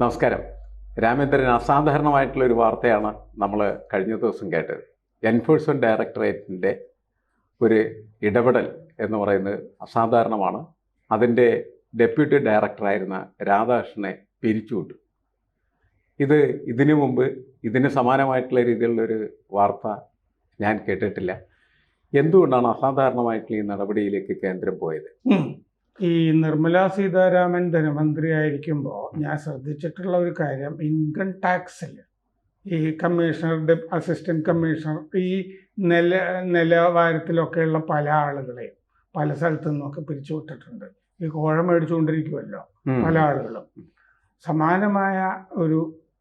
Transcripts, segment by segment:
നമസ്കാരം. രാമേന്ദ്രൻ അസാധാരണമായിട്ടുള്ള ഒരു വാർത്തയാണ് നമ്മൾ കഴിഞ്ഞ ദിവസം കേട്ടത്. എൻഫോഴ്സ്മെന്റ് ഡയറക്ടറേറ്റിന്റെ ഒരു ഇടപെടൽ എന്ന് പറയുന്നത് അസാധാരണമാണ്. അതിന്റെ ഡെപ്യൂട്ടി ഡയറക്ടറായിരുന്ന രാധാകൃഷ്ണനെ പിരിച്ചുവിട്ടു. ഇത് ഇതിനു മുമ്പ് ഇതിന് സമാനമായിട്ടുള്ള രീതിയിലുള്ളൊരു വാർത്ത ഞാൻ കേട്ടിട്ടില്ല. എന്തുകൊണ്ടാണ് അസാധാരണമായിട്ടുള്ള ഈ നടപടിയിലേക്ക് കേന്ദ്രം പോയത്. ഈ നിർമ്മല സീതാരാമൻ ധനമന്ത്രിയായിരിക്കുമ്പോൾ ഞാൻ ശ്രദ്ധിച്ചിട്ടുള്ള ഒരു കാര്യം ഇൻകം ടാക്സിൽ ഈ കമ്മീഷണർ അസിസ്റ്റന്റ് കമ്മീഷണർ ഈ നില നിലവാരത്തിലൊക്കെയുള്ള പല ആളുകളെയും പല സ്ഥലത്തു നിന്നൊക്കെ പിരിച്ചു വിട്ടിട്ടുണ്ട്. ഈ കോഴ മേടിച്ചുകൊണ്ടിരിക്കുമല്ലോ പല ആളുകളും. സമാനമായ ഒരു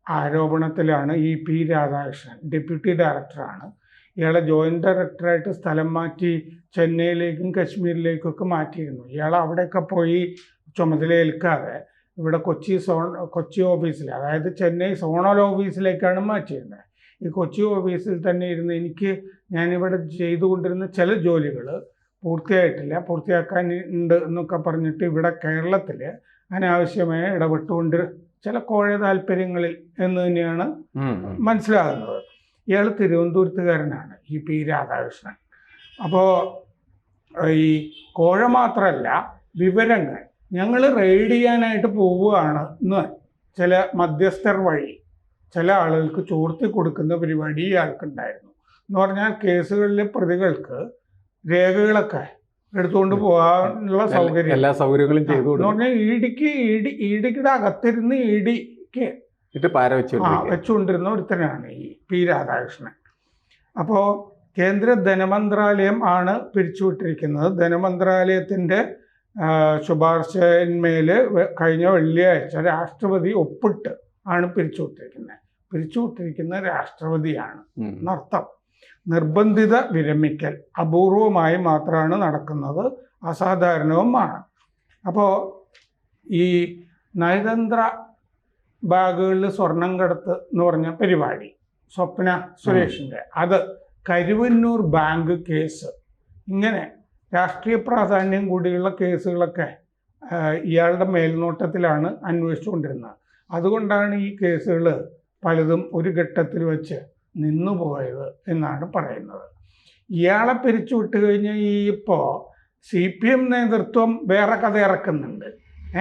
ആരോപണത്തിലാണ് ഈ പി രാധാകൃഷ്ണൻ ഡെപ്യൂട്ടി ഡയറക്ടറാണ് ഇയാളെ ജോയിന്റ് ഡയറക്ടറായിട്ട് സ്ഥലം മാറ്റി ചെന്നൈയിലേക്കും കശ്മീരിലേക്കൊക്കെ മാറ്റിയിരുന്നു. ഇയാൾ അവിടെയൊക്കെ പോയി ചുമതല ഏൽക്കാതെ ഇവിടെ കൊച്ചി സോൺ കൊച്ചി ഓഫീസിൽ അതായത് ചെന്നൈ സോണൽ ഓഫീസിലേക്കാണ് മാറ്റിയിരുന്നത് ഈ കൊച്ചി ഓഫീസിൽ തന്നെ ഇരുന്ന് എനിക്ക് ഞാനിവിടെ ചെയ്തുകൊണ്ടിരുന്ന ചില ജോലികൾ പൂർത്തിയായിട്ടില്ല പൂർത്തിയാക്കാൻ ഉണ്ട് എന്നൊക്കെ പറഞ്ഞിട്ട് ഇവിടെ കേരളത്തിൽ അനാവശ്യമായ ഇടപെട്ടുകൊണ്ട് ചില കോഴ താല്പര്യങ്ങളിൽ എന്ന് തന്നെയാണ്. മനസ്സിലാകുന്നത്. ഇയാൾ തിരുവനന്തപുരത്തുകാരനാണ് ഈ പി രാധാകൃഷ്ണൻ. അപ്പോൾ ഈ കോഴ മാത്രമല്ല വിവരങ്ങൾ. ഞങ്ങൾ റെയ്ഡ് ചെയ്യാനായിട്ട് പോവുകയാണ് എന്ന് ചില മധ്യസ്ഥർ വഴി ചില ആളുകൾക്ക് ചോർത്തി കൊടുക്കുന്ന പരിപാടി ഇയാൾക്കുണ്ടായിരുന്നു. എന്ന് പറഞ്ഞാൽ കേസുകളിലെ പ്രതികൾക്ക് രേഖകളൊക്കെ എടുത്തുകൊണ്ട് പോകാനുള്ള സൗകര്യം. എല്ലാ സൗകര്യങ്ങളും ചെയ്തു എന്ന് പറഞ്ഞാൽ ഇടിക്ക് ഇടി ഇ അകത്തിരുന്ന് ഇടിക്ക് ഡിക്കിടെ വെച്ചുകൊണ്ടിരുന്ന ഒരുത്തനാണ് ഈ പി രാധാകൃഷ്ണൻ. അപ്പോൾ കേന്ദ്ര ധനമന്ത്രാലയം ആണ് പിരിച്ചുവിട്ടിരിക്കുന്നത്. ധനമന്ത്രാലയത്തിന്റെ ശുപാർശന്മേൽ കഴിഞ്ഞ വെള്ളിയാഴ്ച രാഷ്ട്രപതി ഒപ്പിട്ട് ആണ് പിരിച്ചുവിട്ടിരിക്കുന്നത് പിരിച്ചുവിട്ടിരിക്കുന്ന രാഷ്ട്രപതിയാണ്. നർത്തം എന്നർത്ഥം നിർബന്ധിത വിരമിക്കൽ അപൂർവമായി മാത്രമാണ് നടക്കുന്നത് അസാധാരണവുമാണ് അപ്പോൾ ഈ നയതന്ത്ര ബാഗുകളിൽ സ്വർണം കടത്ത് എന്ന് പറഞ്ഞ പരിപാടി സ്വപ്ന സുരേഷിന്റെ അത് കരുവന്നൂർ ബാങ്ക് കേസ്. ഇങ്ങനെ രാഷ്ട്രീയ പ്രാധാന്യം കൂടിയുള്ള കേസുകളൊക്കെ ഇയാളുടെ മേൽനോട്ടത്തിലാണ് അന്വേഷിച്ചുകൊണ്ടിരുന്നത്. അതുകൊണ്ടാണ് ഈ കേസുകൾ പലതും ഒരു ഘട്ടത്തിൽ വെച്ച് നിന്നുപോയത് എന്നാണ് പറയുന്നത്. ഇയാളെ പിരിച്ചു വിട്ട് കഴിഞ്ഞ് ഈ ഇപ്പോൾ സി പി എം നേതൃത്വം വേറെ കഥ ഇറക്കുന്നുണ്ട്.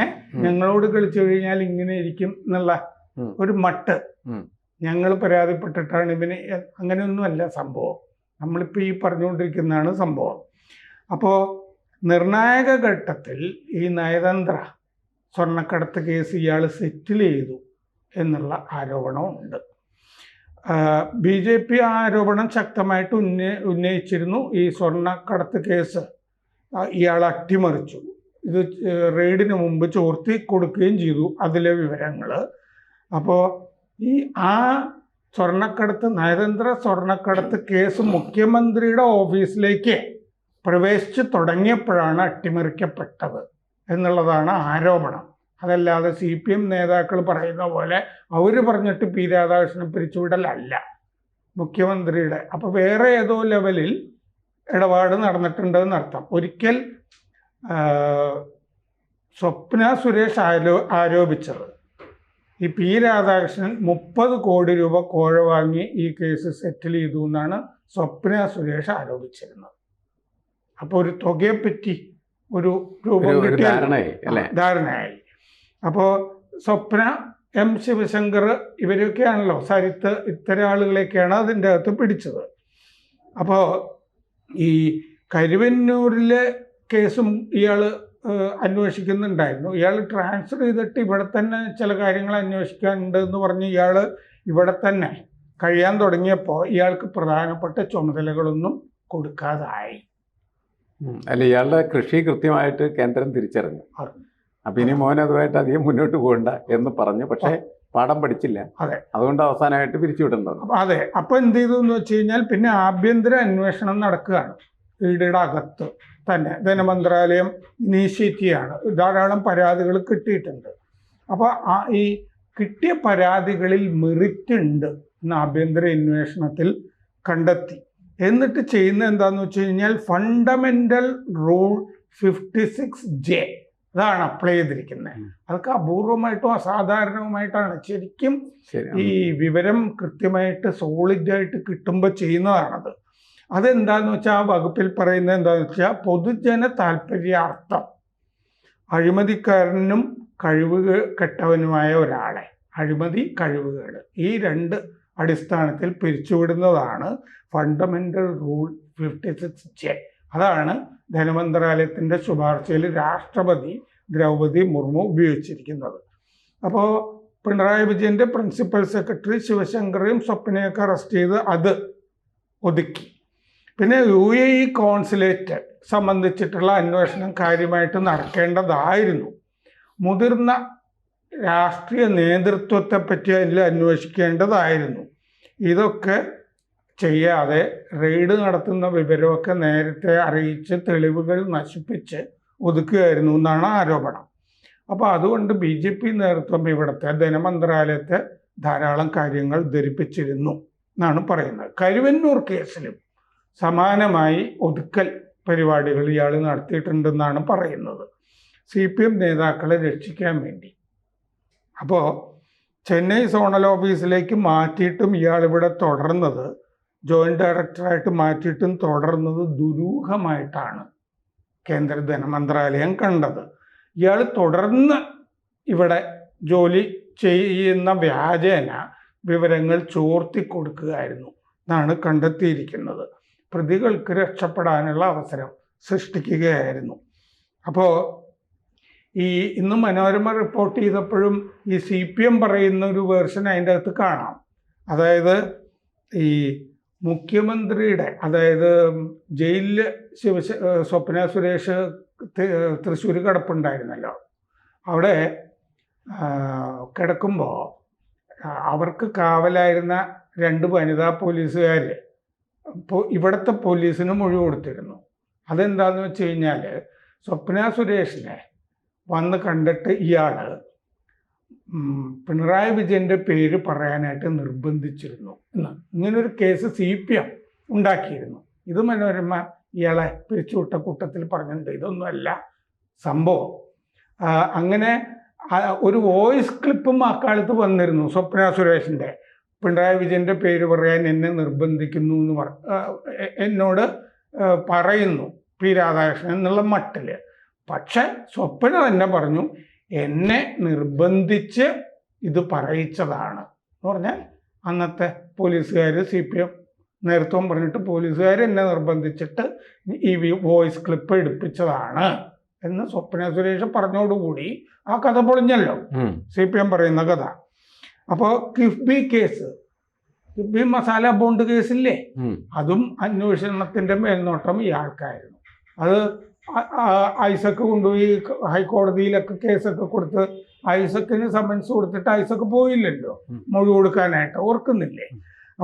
ഏഹ് ഞങ്ങളോട് കളിച്ചു കഴിഞ്ഞാൽ ഇങ്ങനെ ഇരിക്കും എന്നുള്ള ഒരു മട്ട്. ഞങ്ങൾ പരാതിപ്പെട്ടിട്ടാണ് ഇവന് അങ്ങനെയൊന്നുമല്ല സംഭവം. നമ്മളിപ്പോൾ ഈ പറഞ്ഞുകൊണ്ടിരിക്കുന്നതാണ് സംഭവം. അപ്പോൾ നിർണായക ഘട്ടത്തിൽ ഈ നയതന്ത്ര സ്വർണക്കടത്ത് കേസ് ഇയാൾ സെറ്റിൽ ചെയ്തു എന്നുള്ള ആരോപണമുണ്ട്. ബി ജെ പി ആ ആരോപണം ശക്തമായിട്ട് ഉന്നയി ഉന്നയിച്ചിരുന്നു. ഈ സ്വർണക്കടത്ത് കേസ് ഇയാൾ അട്ടിമറിച്ചു. ഇത് റെയ്ഡിന് മുമ്പ് ചോർത്തി കൊടുക്കുകയും ചെയ്തു അതിലെ വിവരങ്ങൾ അപ്പോൾ ഈ ആ സ്വർണക്കടത്ത് നയതന്ത്ര സ്വർണക്കടത്ത് കേസ് മുഖ്യമന്ത്രിയുടെ ഓഫീസിലേക്ക് പ്രവേശിച്ച് തുടങ്ങിയപ്പോഴാണ് അട്ടിമറിക്കപ്പെട്ടത് എന്നുള്ളതാണ് ആരോപണം. അതല്ലാതെ സി പി എം നേതാക്കൾ പറയുന്ന പോലെ അവർ പറഞ്ഞിട്ട് പി രാധാകൃഷ്ണൻ പിരിച്ചുവിടലല്ല മുഖ്യമന്ത്രിയുടെ. അപ്പോൾ വേറെ ഏതോ ലെവലിൽ ഇടപാട് നടന്നിട്ടുണ്ട് എന്നർത്ഥം ഒരിക്കൽ സ്വപ്ന സുരേഷ് ആരോ ആരോപിച്ചത്. ഈ പി രാധാകൃഷ്ണൻ മുപ്പത് കോടി രൂപ കോഴ വാങ്ങി ഈ കേസ് സെറ്റിൽ ചെയ്തു എന്നാണ് സ്വപ്ന സുരേഷ് ആരോപിച്ചിരുന്നത്. അപ്പോൾ ഒരു തുകയെപ്പറ്റി ഒരു രൂപം കിട്ടിയ ധാരണയായി അപ്പോൾ സ്വപ്ന എം ശിവശങ്കർ ഇവരൊക്കെയാണല്ലോ സരിത്ത് ഇത്തരം ആളുകളെയൊക്കെയാണ് അതിന്റെ അകത്ത് പിടിച്ചത്. അപ്പോൾ ഈ കരുവന്നൂരിലെ കേസും ഇയാൾ അന്വേഷിക്കുന്നുണ്ടായിരുന്നു. ഇയാൾ ട്രാൻസ്ഫർ ചെയ്തിട്ട് ഇവിടെ തന്നെ ചില കാര്യങ്ങൾ അന്വേഷിക്കാനുണ്ട് എന്ന് പറഞ്ഞ് ഇയാൾ ഇവിടെ തന്നെ കഴിയാൻ തുടങ്ങിയപ്പോൾ ഇയാൾക്ക് പ്രധാനപ്പെട്ട ചുമതലകളൊന്നും കൊടുക്കാതായി. അല്ല ഇയാളുടെ കൃഷി കൃത്യമായിട്ട് കേന്ദ്രം തിരിച്ചറിഞ്ഞു. അപ്പൊ ഇനി മോൻ അതുമായിട്ട് അധികം മുന്നോട്ട് പോകണ്ട എന്ന് പറഞ്ഞു. പക്ഷേ പാഠം പഠിച്ചില്ല. അതെ. അതുകൊണ്ട് അവസാനമായിട്ട് പിരിച്ചുവിടുന്നത്. അപ്പൊ അതെ. അപ്പൊ എന്ത് ചെയ്തു എന്ന് വെച്ച് കഴിഞ്ഞാൽ പിന്നെ ആഭ്യന്തര അന്വേഷണം നടക്കുകയാണ്. ഈടിയുടെ അകത്ത്. തന്നെ ധനമന്ത്രാലയം ഇനീഷ്യേറ്റ് ചെയ്യാണ് ധാരാളം പരാതികൾ കിട്ടിയിട്ടുണ്ട്. അപ്പോൾ ആ ഈ കിട്ടിയ പരാതികളിൽ മെറിറ്റ് ഉണ്ട് എന്ന് ആഭ്യന്തര അന്വേഷണത്തിൽ കണ്ടെത്തി. എന്നിട്ട് ചെയ്യുന്ന എന്താന്ന് വെച്ച് കഴിഞ്ഞാൽ fundamental rule fifty six J അതാണ് അപ്ലൈ ചെയ്തിരിക്കുന്നത്. അതൊക്കെ അപൂർവമായിട്ടും അസാധാരണവുമായിട്ടാണ്. ശരിക്കും ശരി ഈ വിവരം കൃത്യമായിട്ട് സോളിഡായിട്ട് കിട്ടുമ്പോൾ ചെയ്യുന്നതാണത്. അതെന്താന്ന് വെച്ചാൽ ആ വകുപ്പിൽ പറയുന്നത് എന്താന്ന് വെച്ചാൽ പൊതുജന താല്പര്യാർത്ഥം. അഴിമതിക്കാരനും കഴിവ് കെട്ടവനുമായ ഒരാളെ. അഴിമതി കഴിവുകേട്. ഈ രണ്ട് അടിസ്ഥാനത്തിൽ പിരിച്ചുവിടുന്നതാണ് fundamental rule fifty six J അതാണ് ധനമന്ത്രാലയത്തിന്റെ ശുപാർശയിൽ രാഷ്ട്രപതി ദ്രൗപദി മുർമു ഉപയോഗിച്ചിരിക്കുന്നത്. അപ്പോൾ പിണറായി വിജയന്റെ പ്രിൻസിപ്പൽ സെക്രട്ടറി ശിവശങ്കറേയും സ്വപ്നയൊക്കെ അറസ്റ്റ് ചെയ്ത് അത് ഒതുക്കി. പിന്നെ യു എ ഇ കോൺസുലേറ്റ് സംബന്ധിച്ചിട്ടുള്ള അന്വേഷണം കാര്യമായിട്ട് നടക്കേണ്ടതായിരുന്നു. മുതിർന്ന രാഷ്ട്രീയ നേതൃത്വത്തെ പറ്റി അതിൽ അന്വേഷിക്കേണ്ടതായിരുന്നു. ഇതൊക്കെ ചെയ്യാതെ റെയ്ഡ് നടത്തുന്ന വിവരമൊക്കെ നേരത്തെ അറിയിച്ച് തെളിവുകൾ നശിപ്പിച്ച് ഒതുക്കുകയായിരുന്നു എന്നാണ് ആരോപണം. അപ്പോൾ അതുകൊണ്ട് ബി ജെ പി നേതൃത്വം ഇവിടുത്തെ ധനമന്ത്രാലയത്തെ ധാരാളം കാര്യങ്ങൾ ധരിപ്പിച്ചിരുന്നു എന്നാണ് പറയുന്നത്. കരുവന്നൂർ കേസിലും സമാനമായി ഒതുക്കൽ പരിപാടികൾ ഇയാൾ നടത്തിയിട്ടുണ്ടെന്നാണ് പറയുന്നത്. സി പി എം നേതാക്കളെ രക്ഷിക്കാൻ വേണ്ടി. അപ്പോൾ ചെന്നൈ സോണൽ ഓഫീസിലേക്ക് മാറ്റിയിട്ടും ഇയാൾ ഇവിടെ തുടർന്നത് ജോയിന്റ് ഡയറക്ടറായിട്ട് മാറ്റിയിട്ടും തുടർന്നത് ദുരൂഹമായിട്ടാണ് കേന്ദ്ര ധനമന്ത്രാലയം കണ്ടത്. ഇയാൾ തുടർന്ന് ഇവിടെ ജോലി ചെയ്യുന്ന വ്യാജേന വിവരങ്ങൾ ചോർത്തി കൊടുക്കുകയായിരുന്നു എന്നാണ് കണ്ടെത്തിയിരിക്കുന്നത്. പ്രതികൾക്ക് രക്ഷപ്പെടാനുള്ള അവസരം സൃഷ്ടിക്കുകയായിരുന്നു. അപ്പോൾ ഈ ഇന്ന് മനോരമ റിപ്പോർട്ട് ചെയ്തപ്പോഴും ഈ സി പി എം പറയുന്ന ഒരു വേർഷൻ അതിന്റെ അകത്ത് കാണാം. അതായത് ഈ മുഖ്യമന്ത്രിയുടെ അതായത് ജയിലിൽ ശിവ സ്വപ്ന സുരേഷ് തൃശ്ശൂർ കിടപ്പുണ്ടായിരുന്നല്ലോ. അവിടെ കിടക്കുമ്പോൾ അവർക്ക് കാവലായിരുന്ന രണ്ട് വനിതാ പോലീസുകാർ ഇവിടുത്തെ പോലീസിന് മൊഴി കൊടുത്തിരുന്നു. അതെന്താന്ന് വെച്ച് കഴിഞ്ഞാൽ സ്വപ്ന സുരേഷിനെ വന്ന് കണ്ടിട്ട് ഇയാൾ പിണറായി വിജയന്റെ പേര് പറയാനായിട്ട് നിർബന്ധിച്ചിരുന്നു എന്ന്. ഇങ്ങനൊരു കേസ് സി പി എം ഉണ്ടാക്കിയിരുന്നു. ഇത് മനോരമ ഇയാളെ പിരിച്ചുവിട്ട കൂട്ടത്തിൽ പറഞ്ഞിട്ടുണ്ട്. ഇതൊന്നുമല്ല സംഭവം. അങ്ങനെ ഒരു വോയിസ് ക്ലിപ്പും അക്കാലത്ത് വന്നിരുന്നു സ്വപ്ന സുരേഷിന്റെ പിണറായി വിജയന്റെ പേര് പറയാൻ എന്നെ നിർബന്ധിക്കുന്നു എന്ന് പറ എന്നോട് പറയുന്നു പി രാധാകൃഷ്ണൻ എന്നുള്ള മട്ടിൽ പക്ഷെ സ്വപ്ന തന്നെ പറഞ്ഞു എന്നെ നിർബന്ധിച്ച് ഇത് പറയിച്ചതാണ്. എന്ന് പറഞ്ഞാൽ അന്നത്തെ പോലീസുകാർ സി പി എം നേതൃത്വം പറഞ്ഞിട്ട് പോലീസുകാർ എന്നെ നിർബന്ധിച്ചിട്ട് ഈ വോയിസ് ക്ലിപ്പ് എടുപ്പിച്ചതാണ് എന്ന് സ്വപ്ന സുരേഷ് പറഞ്ഞോടുകൂടി ആ കഥ പൊളിഞ്ഞല്ലോ. സി പി എം പറയുന്ന കഥ. അപ്പോൾ കിഫ്ബി കേസ്. കിഫ്ബി മസാല ബോണ്ട് കേസില്ലേ. അതും അന്വേഷണത്തിന്റെ മേൽനോട്ടം ഇയാൾക്കായിരുന്നു. അത് ഐസക്ക് കൊണ്ടുപോയി ഹൈക്കോടതിയിലൊക്കെ കേസൊക്കെ കൊടുത്ത് ഐസക്കിന് സമൻസ് കൊടുത്തിട്ട് ഐസക്ക് പോയില്ലല്ലോ. മൊഴി കൊടുക്കാനായിട്ട് ഓർക്കുന്നില്ലേ?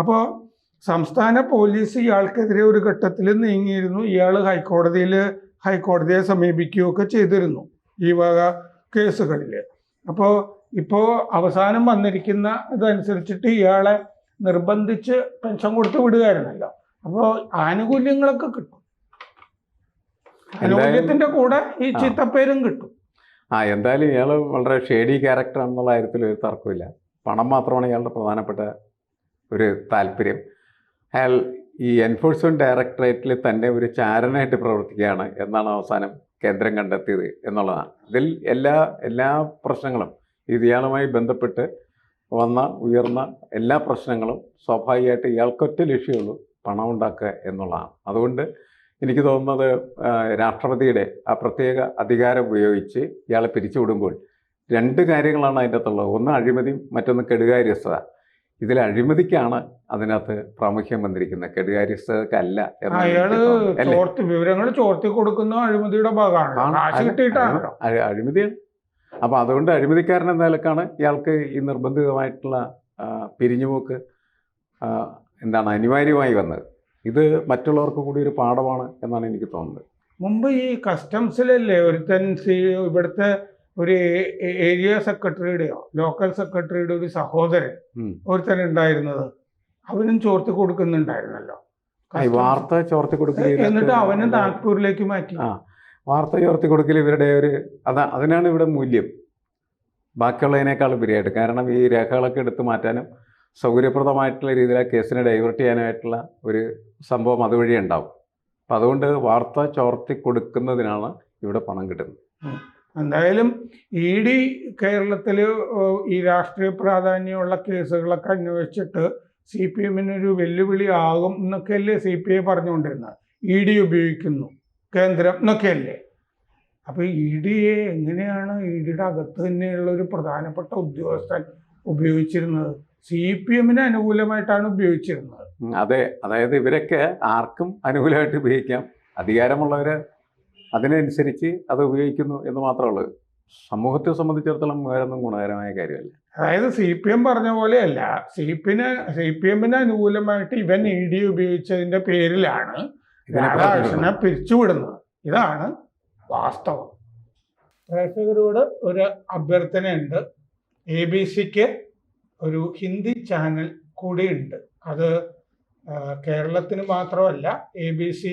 അപ്പോൾ സംസ്ഥാന പോലീസ് ഇയാൾക്കെതിരെ ഒരു ഘട്ടത്തിൽ നീങ്ങിയിരുന്നു. ഇയാൾ ഹൈക്കോടതിയിൽ ഹൈക്കോടതിയെ സമീപിക്കുകയൊക്കെ ചെയ്തിരുന്നു. ഈ വക കേസുകളിൽ അപ്പോൾ ഇപ്പോൾ അവസാനം വന്നിരിക്കുന്ന ഇതനുസരിച്ചിട്ട് ഇയാളെ നിർബന്ധിച്ച് പെൻഷൻ കൊടുത്ത് വിടുകയായിരുന്നല്ലോ. അപ്പോൾ ആനുകൂല്യങ്ങളൊക്കെ കിട്ടും. ആനുകൂല്യത്തിന്റെ കൂടെ ഈ ചിത്തപ്പേരും കിട്ടും. ആ എന്തായാലും ഇയാൾ വളരെ ഷേഡി ക്യാരക്ടർ എന്നുള്ള കാര്യത്തിൽ ഒരു തർക്കമില്ല പണം മാത്രമാണ് ഇയാളുടെ പ്രധാനപ്പെട്ട ഒരു താല്പര്യം. അയാൾ ഈ എൻഫോഴ്സ്മെന്റ് ഡയറക്ടറേറ്റിൽ തന്നെ ഒരു ചാരനായിട്ട് പ്രവർത്തിക്കുകയാണ് എന്നാണ് അവസാനം കേന്ദ്രം കണ്ടെത്തിയത് എന്നുള്ളതാണ്. ഇതിൽ എല്ലാ എല്ലാ പ്രശ്നങ്ങളും ഇയാളുമായി ബന്ധപ്പെട്ട് വന്ന ഉയർന്ന എല്ലാ പ്രശ്നങ്ങളും സ്വാഭാവികമായിട്ട് ഇയാൾക്കൊറ്റ ലക്ഷ്യമുള്ളൂ പണം ഉണ്ടാക്കുക എന്നുള്ളതാണ്. അതുകൊണ്ട് എനിക്ക് തോന്നുന്നത് രാഷ്ട്രപതിയുടെ ആ പ്രത്യേക അധികാരം ഉപയോഗിച്ച് ഇയാളെ പിരിച്ചുവിടുമ്പോൾ രണ്ട് കാര്യങ്ങളാണ് അതിന്റെ അകത്തുള്ളത്. ഒന്ന് അഴിമതിയും മറ്റൊന്ന് കെടുകാര്യസ്ഥത. ഇതിൽ അഴിമതിക്കാണ് അതിനകത്ത് പ്രാമുഖ്യം വന്നിരിക്കുന്നത്. കെടുകാര്യസ്ഥതക്കല്ല വിവരങ്ങൾ ചോർത്തി കൊടുക്കുന്ന അഴിമതിയുടെ ഭാഗമാണ്. അഴിമതിയാണ്. അപ്പൊ അതുകൊണ്ട് അഴിമതിക്കാരൻ എന്ന നിലക്കാണ് ഇയാൾക്ക് ഈ നിർബന്ധിതമായിട്ടുള്ള പിരിഞ്ഞുപോക്ക് എന്താണ് അനിവാര്യമായി വന്നത്. ഇത് മറ്റുള്ളവർക്ക് കൂടി ഒരു പാഠമാണ് എന്നാണ് എനിക്ക് തോന്നുന്നത്. മുമ്പ് ഈ കസ്റ്റംസിലല്ലേ ഒരുത്തൻ ഇവിടുത്തെ ഒരു ഏരിയ സെക്രട്ടറിയുടെയോ ലോക്കൽ സെക്രട്ടറിയുടെ ഒരു സഹോദരൻ. ഒരുത്തൻ ഉണ്ടായിരുന്നത് അവനും ചോർത്തി കൊടുക്കുന്നുണ്ടായിരുന്നല്ലോ. വാർത്ത ചോർത്തി കൊടുക്കുക എന്നിട്ട് അവനും നാഗ്പൂരിലേക്ക് മാറ്റി. വാർത്ത ചോർത്തി കൊടുക്കൽ ഇവരുടെ ഒരു അതാ അതിനാണ് ഇവിടെ മൂല്യം. ബാക്കിയുള്ളതിനേക്കാൾ ഉപരിയായിട്ട്. കാരണം ഈ രേഖകളൊക്കെ എടുത്ത് മാറ്റാനും സൗകര്യപ്രദമായിട്ടുള്ള രീതിയിൽ ആ കേസിനെ ഡൈവേർട്ട് ചെയ്യാനായിട്ടുള്ള ഒരു സംഭവം അതുവഴി ഉണ്ടാവും. അപ്പം അതുകൊണ്ട് വാർത്ത ചോർത്തി കൊടുക്കുന്നതിനാണ് ഇവിടെ പണം കിട്ടുന്നത്. എന്തായാലും ഇ ഡി കേരളത്തിൽ ഈ രാഷ്ട്രീയ പ്രാധാന്യമുള്ള കേസുകളൊക്കെ അന്വേഷിച്ചിട്ട് സി പി എമ്മിനൊരു വെല്ലുവിളി ആകും എന്നൊക്കെയല്ലേ സി പി ഐ പറഞ്ഞുകൊണ്ടിരുന്നത്. ഇ ഡി ഉപയോഗിക്കുന്നു കേന്ദ്രം എന്നൊക്കെയല്ലേ. അപ്പോൾ ഇ ഡിയെ എങ്ങനെയാണ് ഇ ഡിയുടെ അകത്ത് തന്നെയുള്ള ഒരു പ്രധാനപ്പെട്ട ഉദ്യോഗസ്ഥൻ ഉപയോഗിച്ചിരുന്നത്? സി പി എമ്മിന് അനുകൂലമായിട്ടാണ് ഉപയോഗിച്ചിരുന്നത്. അതെ. അതായത് ഇവരൊക്കെ ആർക്കും അനുകൂലമായിട്ട് ഉപയോഗിക്കാം. അധികാരമുള്ളവർ അതിനനുസരിച്ച് അത് ഉപയോഗിക്കുന്നു എന്ന് മാത്രമേ ഉള്ളൂ. സമൂഹത്തെ സംബന്ധിച്ചിടത്തോളം വേറൊന്നും ഗുണകരമായ കാര്യമല്ല. അതായത് സി പി എം പറഞ്ഞ പോലെയല്ല. സി പിന് സി പി എമ്മിന് അനുകൂലമായിട്ട് ഇവൻ ഇ ഡി ഉപയോഗിച്ചതിന്റെ പേരിലാണ് ഇതിനെ രാധാകൃഷ്ണനെ പിരിച്ചുവിടുന്നത്. ഇതാണ് വാസ്തവം. പ്രേക്ഷകരോട് ഒരു അഭ്യർത്ഥനയുണ്ട്. എ ബി സിക്ക് ഒരു ഹിന്ദി ചാനൽ കൂടിയുണ്ട്. അത് കേരളത്തിന് മാത്രമല്ല എ ബി സി